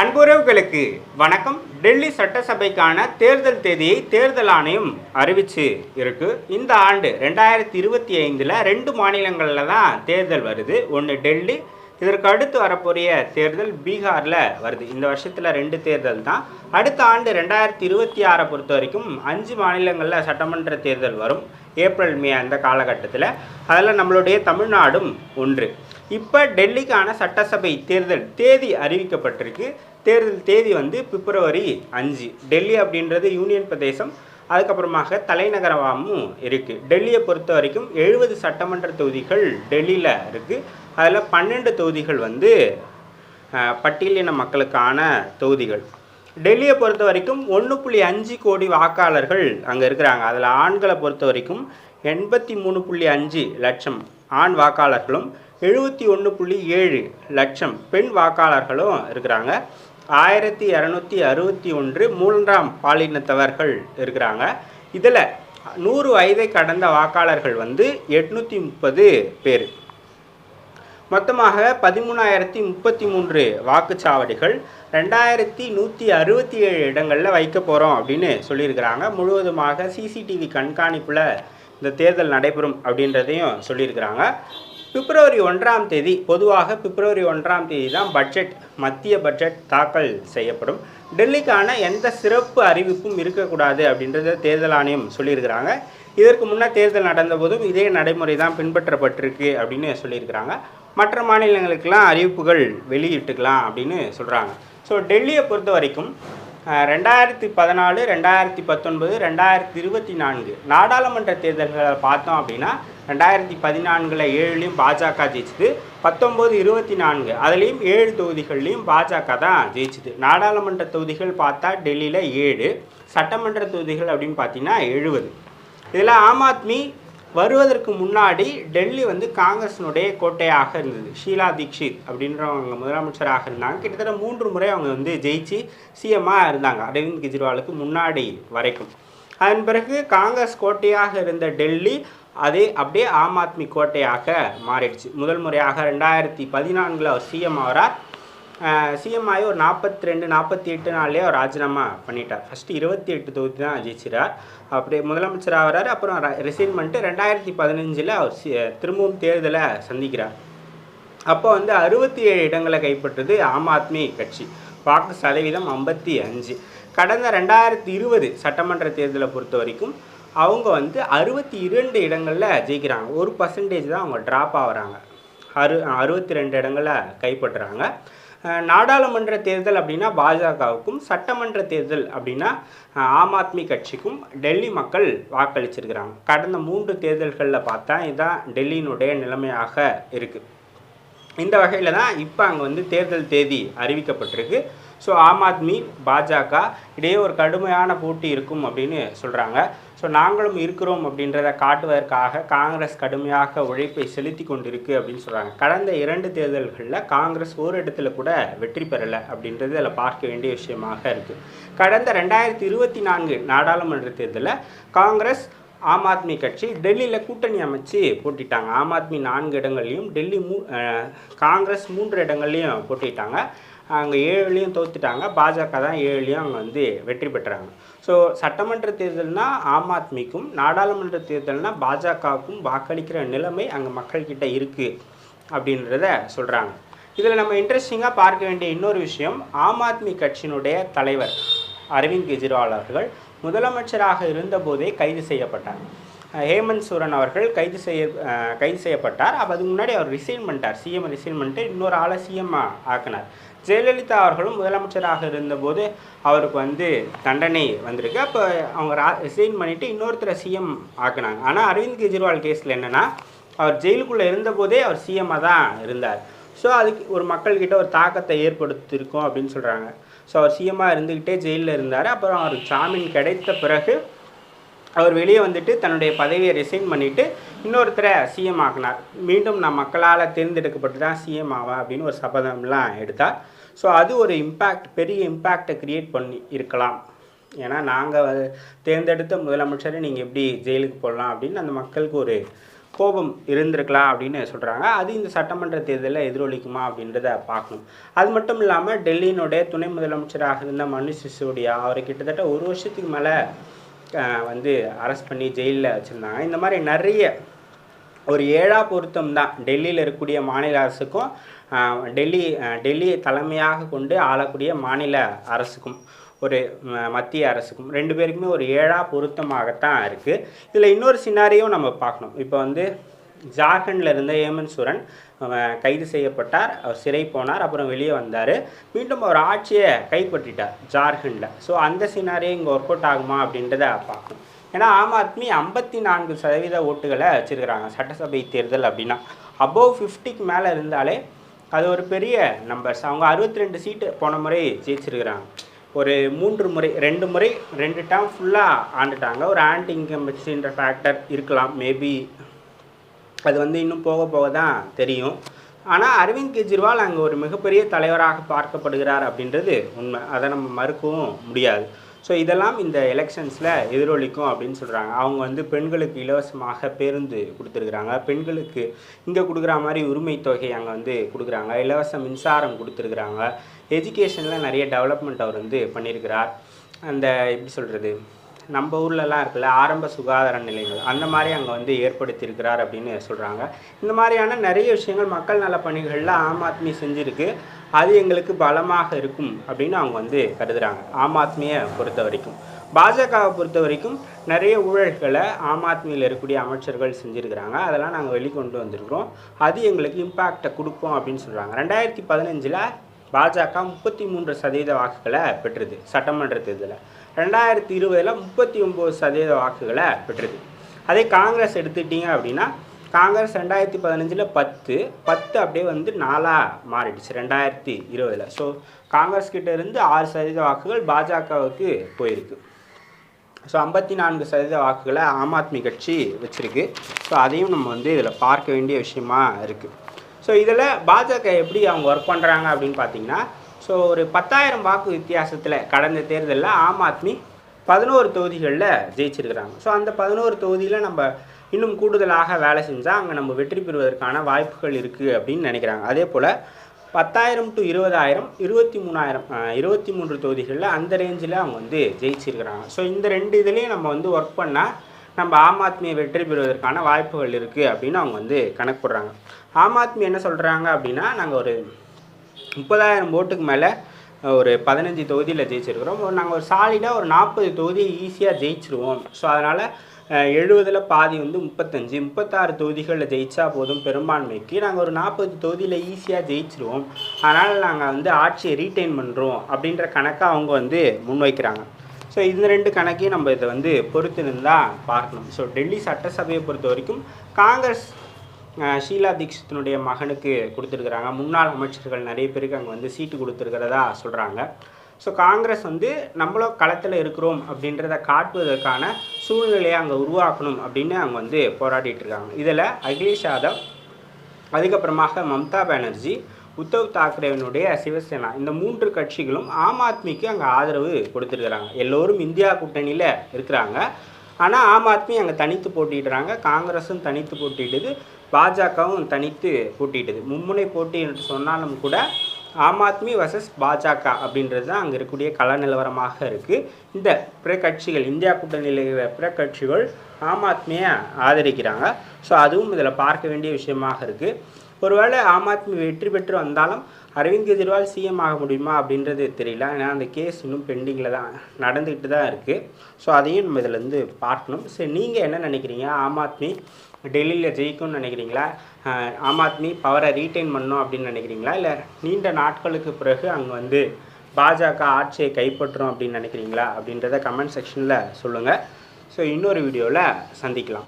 அன்புறவுகளுக்கு வணக்கம். டெல்லி சட்டசபைக்கான தேர்தல் தேதியை தேர்தல் ஆணையம் அறிவிச்சு இருக்கு. இந்த ஆண்டு ரெண்டாயிரத்தி இருபத்தி ஐந்தில் ரெண்டு மாநிலங்களில் தான் தேர்தல் வருது. ஒன்று டெல்லி இதற்கு அடுத்து வரப்போறிய தேர்தல் பீகாரில் வருது. இந்த வருஷத்தில் ரெண்டு தேர்தல் தான். அடுத்த ஆண்டு ரெண்டாயிரத்தி இருபத்தி ஆறை பொறுத்த வரைக்கும் அஞ்சு மாநிலங்களில் சட்டமன்ற தேர்தல் வரும். ஏப்ரல் மே அந்த காலகட்டத்தில். அதில் நம்மளுடைய தமிழ்நாடும் ஒன்று. இப்போ டெல்லிக்கான சட்டசபை தேர்தல் தேதி அறிவிக்கப்பட்டிருக்கு. தேர்தல் தேதி வந்து பிப்ரவரி அஞ்சு. டெல்லி அப்படின்றது யூனியன் பிரதேசம். அதுக்கப்புறமாக தலைநகரமாகவும் இருக்குது டெல்லியை பொறுத்த வரைக்கும் எழுபது சட்டமன்ற தொகுதிகள் டெல்லியில் இருக்குது அதில் பன்னெண்டு தொகுதிகள் வந்து பட்டியலின மக்களுக்கான தொகுதிகள். டெல்லியை பொறுத்த வரைக்கும் ஒன்று புள்ளி அஞ்சு கோடி வாக்காளர்கள் அங்கே இருக்கிறாங்க. அதில் ஆண்களை பொறுத்த வரைக்கும் எண்பத்தி மூணு புள்ளி அஞ்சு லட்சம் ஆண் வாக்காளர்களும் எழுபத்தி ஒன்று புள்ளி ஏழு லட்சம் பெண் வாக்காளர்களும் இருக்கிறாங்க. ஆயிரத்தி இரநூத்தி அறுபத்தி ஒன்று மூன்றாம் பாலினத்தவர்கள் இருக்கிறாங்க. இதில் நூறு வயதை கடந்த வாக்காளர்கள் வந்து எட்நூற்றி முப்பது பேர். மொத்தமாக பதிமூணாயிரத்தி முப்பத்தி மூன்று வாக்குச்சாவடிகள் ரெண்டாயிரத்தி நூற்றி அறுபத்தி ஏழு இடங்களில் வைக்க போகிறோம் அப்படின்னு சொல்லியிருக்கிறாங்க. முழுவதுமாக சிசிடிவி கண்காணிப்பில் இந்த தேர்தல் நடைபெறும் அப்படின்றதையும் சொல்லியிருக்கிறாங்க. பிப்ரவரி ஒன்றாம் தேதி பொதுவாக பிப்ரவரி ஒன்றாம் தேதி தான் பட்ஜெட் மத்திய பட்ஜெட் தாக்கல் செய்யப்படும். டெல்லிக்கான எந்த சிறப்பு அறிவிப்பும் இருக்கக்கூடாது அப்படின்றத தேர்தல் ஆணையம் சொல்லியிருக்கிறாங்க. இதற்கு முன்னே தேர்தல் நடந்தபோதும் இதே நடைமுறை தான் பின்பற்றப்பட்டிருக்கு அப்படின்னு சொல்லியிருக்கிறாங்க. மற்ற மாநிலங்களுக்கெல்லாம் அறிவிப்புகள் வெளியிட்டுக்கலாம் அப்படின்னு சொல்கிறாங்க ஸோ டெல்லியை பொறுத்த வரைக்கும் ரெண்டாயிரத்தி பதினாலு ரெண்டாயிரத்தி பத்தொன்பது ரெண்டாயிரத்தி இருபத்தி நான்கு. நாடாளுமன்ற தேர்தல்களை பார்த்தோம் அப்படின்னா ரெண்டாயிரத்தி பதினான்கில் ஏழுலேயும் பாஜக ஜெயிச்சுது பத்தொம்போது இருபத்தி நான்கு அதுலேயும் ஏழு தொகுதிகள்லையும் பாஜக தான் ஜெயிச்சுது. நாடாளுமன்ற தொகுதிகள் பார்த்தா டெல்லியில் ஏழு சட்டமன்ற தொகுதிகள் அப்படின்னு பார்த்தீங்கன்னா எழுபது. இதில் ஆம் ஆத்மி வருவதற்கு முன்னாடி டெல்லி வந்து காங்கிரஸினுடைய கோட்டையாக இருந்தது. ஷீலா தீக்ஷித் அப்படின்றவங்க முதலமைச்சராக இருந்தாங்க. கிட்டத்தட்ட மூன்று முறை அவங்க வந்து ஜெயிச்சு சிஎம்மாக இருந்தாங்க. அரவிந்த் கெஜ்ரிவாலுக்கு முன்னாடி வரைக்கும். அதன் பிறகு காங்கிரஸ் கோட்டையாக இருந்த டெல்லி அதே அப்படியே ஆம் ஆத்மி கோட்டையாக மாறிடுச்சு. முதல் முறையாக ரெண்டாயிரத்தி பதினான்கில் அவர் சிஎம் ஆகிறார் சிஎம் ஆகி ஒரு நாற்பத்தி ரெண்டு நாற்பத்தி எட்டு நாள்லேயே அவர் ராஜினாமா பண்ணிட்டார். ஃபஸ்ட்டு இருபத்தி எட்டு தொகுதி தான் ஜெயிச்சிறார். அப்படியே முதலமைச்சர் ஆகிறார் அப்புறம் ரிசைன் பண்ணிட்டு ரெண்டாயிரத்தி பதினஞ்சில் அவர் சி- திரும்பவும் தேர்தலை சந்திக்கிறார். அப்போ வந்து அறுபத்தி ஏழு இடங்களை கைப்பற்றுது ஆம் ஆத்மி கட்சி. வாக்கு சதவீதம் ஐம்பத்தி அஞ்சு. கடந்த ரெண்டாயிரத்தி இருபது சட்டமன்ற தேர்தலை பொறுத்த வரைக்கும் அவங்க வந்து அறுபத்தி இரண்டு இடங்களில் ஜெயிக்கிறாங்க. ஒரு பர்சன்டேஜ் தான் அவங்க ட்ராப் ஆகுறாங்க. அறு அறுபத்தி ரெண்டு இடங்களை கைப்பற்றுறாங்க. நாடாளுமன்ற தேர்தல் அப்படின்னா பாஜகவுக்கும் சட்டமன்ற தேர்தல் அப்படின்னா ஆம் ஆத்மி கட்சிக்கும் டெல்லி மக்கள் வாக்களிச்சிருக்கிறாங்க. கடந்த மூன்று தேர்தல்களில் பார்த்தா இதுதான் டெல்லியினுடைய நிலைமையாக இருக்குது இந்த வகையில் தான் இப்போ அங்கே வந்து தேர்தல் தேதி அறிவிக்கப்பட்டிருக்கு. ஸோ ஆம் ஆத்மி பாஜக இடையே ஒரு கடுமையான போட்டி இருக்கும் அப்படின்னு சொல்கிறாங்க ஸோ நாங்களும் இருக்கிறோம் அப்படின்றத காட்டுவதற்காக காங்கிரஸ் கடுமையாக உழைப்பை செலுத்தி கொண்டிருக்கு அப்படின்னு சொல்கிறாங்க கடந்த இரண்டு தேர்தல்களில் காங்கிரஸ் ஒரு இடத்துல கூட வெற்றி பெறலை அப்படின்றது அதில் பார்க்க வேண்டிய விஷயமாக இருக்குது கடந்த ரெண்டாயிரத்தி இருபத்தி நான்கு நாடாளுமன்ற தேர்தலில் காங்கிரஸ் ஆம் ஆத்மி கட்சி டெல்லியில் கூட்டணி அமைச்சு போட்டிட்டாங்க. ஆம் ஆத்மி நான்கு இடங்கள்லையும் டெல்லி மூ காங்கிரஸ் மூன்று இடங்கள்லையும் போட்டிட்டாங்க. அங்கே ஏழுலையும் தோத்துட்டாங்க. பாஜக தான் ஏழுலையும் அங்கே வந்து வெற்றி பெற்றாங்க. ஸோ சட்டமன்ற தேர்தல்னால் ஆம் ஆத்மிக்கும் நாடாளுமன்ற தேர்தல்னால் பாஜகவுக்கும் வாக்களிக்கிற நிலைமை அங்கே மக்கள்கிட்ட இருக்குது அப்படின்றத சொல்கிறாங்க இதில் நம்ம இன்ட்ரெஸ்டிங்காக பார்க்க வேண்டிய இன்னொரு விஷயம் ஆம் ஆத்மி கட்சியினுடைய தலைவர் அரவிந்த் கெஜ்ரிவால் அவர்கள் முதலமைச்சராக இருந்தபோதே கைது செய்யப்பட்டார். ஹேமந்த் சூரன் அவர்கள் கைது செய்ய கைது செய்யப்பட்டார். அப்போ அதுக்கு முன்னாடி அவர் ரிசைன் பண்ணிட்டார். சிஎம் ரிசைன் பண்ணிட்டு இன்னொரு ஆளை சிஎம் ஆக்கினார். ஜெயலலிதா அவர்களும் முதலமைச்சராக இருந்தபோது அவருக்கு வந்து தண்டனை வந்திருக்கு. அப்போ அவங்க ரிசைன் பண்ணிவிட்டு இன்னொருத்தரை சிஎம் ஆக்குனாங்க. ஆனால் அரவிந்த் கெஜ்ரிவால் கேஸில் என்னென்னா அவர் ஜெயிலுக்குள்ளே இருந்தபோதே அவர் சிஎம்மாக தான் இருந்தார். ஸோ அதுக்கு ஒரு மக்கள்கிட்ட ஒரு தாக்கத்தை ஏற்படுத்தியிருக்கோம் அப்படின்னு சொல்கிறாங்க ஸோ அவர் சிஎம்மாக இருந்துக்கிட்டே ஜெயிலில் இருந்தார். அப்புறம் அவர் ஜாமீன் கிடைத்த பிறகு அவர் வெளியே வந்துட்டு தன்னுடைய பதவியை ரிசைன் பண்ணிவிட்டு இன்னொருத்தரை சிஎம் ஆக்கினார். மீண்டும் நான் மக்களால் தேர்ந்தெடுக்கப்பட்டு தான் சிஎம் ஆவா அப்படின்னு ஒரு சபதம்லாம் எடுத்தார் ஸோ அது ஒரு இம்பேக்ட் பெரிய இம்பேக்டை கிரியேட் பண்ணி இருக்கலாம். ஏன்னா நாங்கள் தேர்ந்தெடுத்த முதலமைச்சரை நீங்கள் எப்படி ஜெயிலுக்கு போடலாம் அப்படின்னு அந்த மக்களுக்கு ஒரு கோபம் இருந்திருக்கலாம் அப்படின்னு சொல்கிறாங்க அது இந்த சட்டமன்ற தேர்தலில் எதிரொலிக்குமா அப்படின்றத பார்க்கணும். அது மட்டும் இல்லாமல் டெல்லியினுடைய துணை முதலமைச்சராக இருந்த மனுஷ் சிசோடியா அவரை கிட்டத்தட்ட ஒரு வருஷத்துக்கு மேலே வந்து அரெஸ்ட் பண்ணி ஜெயிலில் வச்சுருந்தாங்க. இந்த மாதிரி நிறைய ஒரு ஏழா பொருத்தம் தான். டெல்லியில் இருக்கக்கூடிய மாநில அரசுக்கும் டெல்லி டெல்லியை தலைமையாக கொண்டு ஆளக்கூடிய மாநில அரசுக்கும் ஒரு மத்திய அரசுக்கும் ரெண்டு பேருக்குமே ஒரு ஏழா பொருத்தமாகத்தான் இருக்குது இதில் இன்னொரு சினாரியோ நம்ம பார்க்கணும். இப்போ வந்து ஜார்க்கண்டில் இருந்த ஏமன் சூரன் அவன் கைது செய்யப்பட்டார் அவர் சிறை போனார் அப்புறம் வெளியே வந்தார். மீண்டும் அவர் ஆட்சியை கைப்பற்றிட்டார் ஜார்க்கண்டில். ஸோ அந்த சினாரியே இங்கே ஒர்க் அவுட் ஆகுமா அப்படின்றத பார்க்கணும் ஏன்னா ஆம் ஆத்மி ஐம்பத்தி நான்கு சதவீத ஓட்டுகளை வச்சுருக்கிறாங்க சட்டசபை தேர்தல் அப்படின்னா. அபோவ் ஃபிஃப்டிக்கு மேலே இருந்தாலே அது ஒரு பெரிய நம்பர்ஸ் அவங்க அறுபத்தி ரெண்டு சீட்டு போன முறை ஜெயிச்சிருக்கிறாங்க. ஒரு மூன்று முறை ரெண்டு முறை ரெண்டு டேம் ஃபுல்லாக ஆண்டுட்டாங்க. ஒரு ஆன்டி இன்கம்பன்சின்ற ஃபேக்டர் இருக்கலாம் மேபி அது வந்து இன்னும் போக போக தான் தெரியும். ஆனால் அரவிந்த் கெஜ்ரிவால் அங்கே ஒரு மிகப்பெரிய தலைவராக பார்க்கப்படுகிறார் அப்படின்றது உண்மை. அதை நம்ம மறுக்கவும் முடியாது. ஸோ இதெல்லாம் இந்த எலெக்ஷன்ஸில் எதிரொலிக்கும் அப்படின்னு சொல்கிறாங்க அவங்க வந்து பெண்களுக்கு இலவசமாக பேருந்து கொடுத்துருக்குறாங்க. பெண்களுக்கு இங்கே கொடுக்குற மாதிரி உரிமை தொகை அங்கே வந்து கொடுக்குறாங்க. இலவச மின்சாரம் கொடுத்துருக்குறாங்க. எஜுகேஷனில் நிறைய டெவலப்மெண்ட் அவர் வந்து பண்ணியிருக்கிறார். அந்த எப்படி சொல்கிறது நம்ம ஊர்லலாம் இருக்குல்ல ஆரம்ப சுகாதார நிலையங்கள் அந்த மாதிரி அங்கே வந்து ஏற்படுத்தியிருக்கிறார் அப்படின்னு சொல்கிறாங்க இந்த மாதிரியான நிறைய விஷயங்கள் மக்கள் நல பணிகளில் ஆம் ஆத்மி செஞ்சுருக்கு. அது எங்களுக்கு பலமாக இருக்கும் அப்படின்னு அவங்க வந்து கருதுகிறாங்க ஆம் ஆத்மியை பொறுத்த வரைக்கும். பாஜகவை பொறுத்த வரைக்கும் நிறைய ஊழல்களை ஆம் ஆத்மியில் இருக்கக்கூடிய அமைச்சர்கள் செஞ்சுருக்கிறாங்க. அதெல்லாம் நாங்கள் வெளிக்கொண்டு வந்திருக்கிறோம். அது எங்களுக்கு இம்பேக்டை கொடுப்போம் அப்படின்னு சொல்கிறாங்க ரெண்டாயிரத்தி பதினஞ்சில் பாஜக முப்பத்தி மூன்று சதவீத வாக்குகளை பெற்றது சட்டமன்ற தேர்தலில். ரெண்டாயிரத்தி இருபதில் முப்பத்தி ஒம்பது சதவீத வாக்குகளை பெற்றது. அதே காங்கிரஸ் எடுத்துக்கிட்டிங்க அப்படின்னா காங்கிரஸ் ரெண்டாயிரத்தி பதினஞ்சில் பத்து பத்து அப்படியே வந்து நாலாக மாறிடுச்சு ரெண்டாயிரத்தி இருபதில். ஸோ காங்கிரஸ் கிட்ட இருந்து ஆறு சதவீத வாக்குகள் பாஜகவுக்கு போயிருக்கு. ஸோ ஐம்பத்தி நான்கு சதவீத வாக்குகளை ஆம் ஆத்மி கட்சி வச்சுருக்கு. ஸோ அதையும் நம்ம வந்து இதில் பார்க்க வேண்டிய விஷயமா இருக்குது ஸோ இதில் பாஜக எப்படி அவங்க ஒர்க் பண்ணுறாங்க அப்படின்னு பார்த்தீங்கன்னா ஸோ ஒரு பத்தாயிரம் வாக்கு வித்தியாசத்தில் கடந்த தேர்தலில் ஆம் ஆத்மி பதினோரு தொகுதிகளில் ஜெயிச்சிருக்கிறாங்க. ஸோ அந்த பதினோரு தொகுதியில் நம்ம இன்னும் கூடுதலாக வேலை செஞ்சால் அங்கே நம்ம வெற்றி பெறுவதற்கான வாய்ப்புகள் இருக்குது அப்படின்னு நினைக்கிறாங்க. அதே போல் பத்தாயிரம் டு இருபதாயிரம் இருபத்தி மூணாயிரம் இருபத்தி மூன்று தொகுதிகளில் அந்த ரேஞ்சில் அவங்க வந்து ஜெயிச்சிருக்கிறாங்க. ஸோ இந்த ரெண்டு இதுலேயும் நம்ம வந்து ஒர்க் பண்ணால் நம்ம ஆம் ஆத்மியை வெற்றி பெறுவதற்கான வாய்ப்புகள் இருக்குது அப்படின்னு அவங்க வந்து கணக்கு போடுறாங்க. ஆம் ஆத்மி என்ன சொல்கிறாங்க அப்படின்னா நாங்கள் ஒரு முப்பதாயிரம் ஓட்டுக்கு மேலே ஒரு பதினஞ்சு தொகுதியில் ஜெயிச்சிருக்கிறோம். நாங்கள் ஒரு சாலிடாக ஒரு நாற்பது தொகுதி ஈஸியாக ஜெயிச்சிருவோம். ஸோ அதனால் எழுபதில் பாதி வந்து முப்பத்தஞ்சு முப்பத்தாறு தொகுதிகளில் ஜெயிச்சா போதும் பெரும்பான்மைக்கு. நாங்கள் ஒரு நாற்பது தொகுதியில் ஈஸியாக ஜெயிச்சிருவோம். அதனால் நாங்கள் வந்து ஆட்சியை ரீட்டைன் பண்ணுறோம் அப்படின்ற கணக்கை அவங்க வந்து முன்வைக்கிறாங்க. ஸோ இந்த ரெண்டு கணக்கையும் நம்ம இதை வந்து பொறுத்து இருந்தால் பார்க்கணும். ஸோ டெல்லி சட்டசபையை பொறுத்த வரைக்கும் காங்கிரஸ் ஷீலா தீக்ஷித்தினுடைய மகனுக்கு கொடுத்துருக்குறாங்க. முன்னாள் அமைச்சர்கள் நிறைய பேருக்கு அங்கே வந்து சீட்டு கொடுத்துருக்கிறதா சொல்கிறாங்க ஸோ காங்கிரஸ் வந்து நம்மளும் களத்தில் இருக்கிறோம் அப்படின்றத காட்டுவதற்கான சூழ்நிலையை அங்கே உருவாக்கணும் அப்படின்னு அவங்க வந்து போராடிட்டு இருக்காங்க. இதில் அகிலேஷ் யாதவ் அதுக்கப்புறமாக மம்தா பானர்ஜி உத்தவ் தாக்கரேவினுடைய சிவசேனா இந்த மூன்று கட்சிகளும் ஆம் ஆத்மிக்கு அங்கே ஆதரவு கொடுத்துருக்குறாங்க. எல்லோரும் இந்தியா கூட்டணியில் இருக்கிறாங்க. ஆனால் ஆம் ஆத்மி அங்கே தனித்து போட்டிடுறாங்க காங்கிரஸும் தனித்து போட்டிடுது பாஜகவும் தனித்து போட்டியிடுது மும்முனை போட்டி என்று சொன்னாலும் கூட ஆம் ஆத்மி வர்சஸ் பாஜக அப்படின்றது தான் அங்கே இருக்கக்கூடிய கள நிலவரமாக இருக்குது இந்த பிற கட்சிகள் இந்தியா கூட்டணியில் இருக்கிற பிற கட்சிகள் ஆம் ஆத்மியை ஆதரிக்கிறாங்க. ஸோ அதுவும் இதில் பார்க்க வேண்டிய விஷயமாக இருக்குது ஒருவேளை ஆம் ஆத்மி வெற்றி பெற்று வந்தாலும் அரவிந்த் கெஜ்ரிவால் சிஎம் ஆக முடியுமா அப்படின்றது தெரியல. ஏன்னா அந்த கேஸ் இன்னும் பெண்டிங்கில் தான் நடந்துக்கிட்டு தான் இருக்குது ஸோ அதையும் நம்ம இதில் இருந்து பார்க்கணும். சரி நீங்கள் என்ன நினைக்கிறீங்க? ஆம் ஆத்மி டெல்லியில் ஜெயிக்கும்னு நினைக்கிறீங்களா? ஆம் ஆத்மி பவரை ரீட்டைன் பண்ணும் அப்படின்னு நினைக்கிறீங்களா? இல்லை நீண்ட நாட்களுக்கு பிறகு அங்கே வந்து பாஜக ஆட்சியை கைப்பற்றும் அப்படின்னு நினைக்கிறீங்களா? அப்படின்றத கமெண்ட் செக்ஷனில் சொல்லுங்கள் ஸோ இன்னொரு வீடியோவில் சந்திக்கலாம்.